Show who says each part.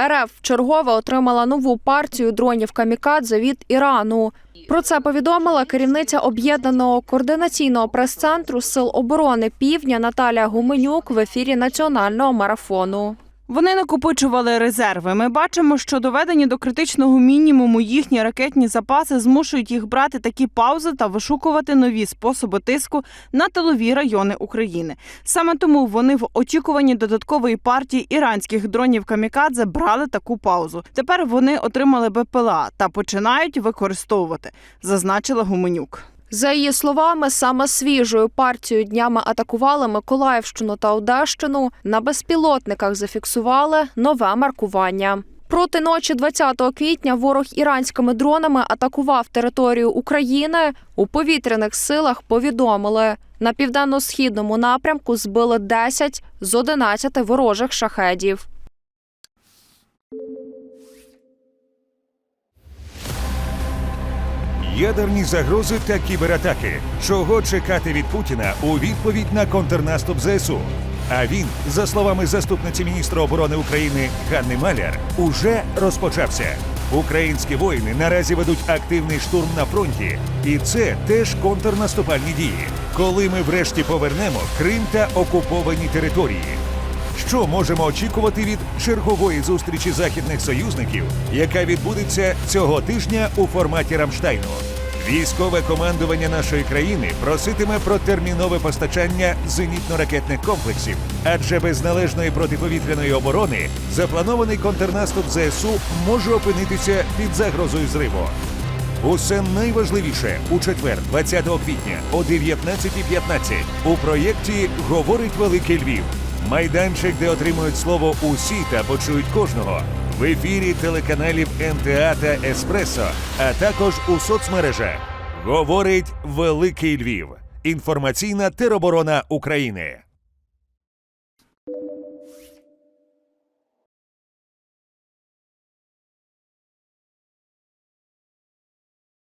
Speaker 1: РФ чергове отримала нову партію дронів камікадзе від Ірану. Про це повідомила керівниця об'єднаного координаційного прес-центру Сил оборони Півдня Наталія Гуменюк в ефірі національного марафону.
Speaker 2: Вони накопичували резерви. Ми бачимо, що доведені до критичного мінімуму їхні ракетні запаси змушують їх брати такі паузи та вишукувати нові способи тиску на тилові райони України. Саме тому вони в очікуванні додаткової партії іранських дронів камікадзе брали таку паузу. Тепер вони отримали БПЛА та починають використовувати, зазначила Гуменюк.
Speaker 1: За її словами, саме свіжою партією днями атакували Миколаївщину та Одещину. На безпілотниках зафіксували нове маркування. Проти ночі 20 квітня ворог іранськими дронами атакував територію України. У повітряних силах повідомили, на південно-східному напрямку збили 10 з 11 ворожих шахедів.
Speaker 3: Ядерні загрози та кібератаки. Чого чекати від Путіна у відповідь на контрнаступ ЗСУ? А він, за словами заступниці міністра оборони України Ганни Маляр, уже розпочався. Українські воїни наразі ведуть активний штурм на фронті, і це теж контрнаступальні дії, коли ми врешті повернемо Крим та окуповані території. Що можемо очікувати від чергової зустрічі західних союзників, яка відбудеться цього тижня у форматі Рамштайну? Військове командування нашої країни проситиме про термінове постачання зенітно-ракетних комплексів, адже без належної протиповітряної оборони запланований контрнаступ ЗСУ може опинитися під загрозою зриву. Усе найважливіше у четвер, 20 квітня о 19.15 у проєкті Говорить Великий Львів майданчик, де отримують слово усі та почують кожного. В ефірі телеканалів НТА та Еспресо, а також у соцмережах. Говорить Великий Львів. Інформаційна тероборона України.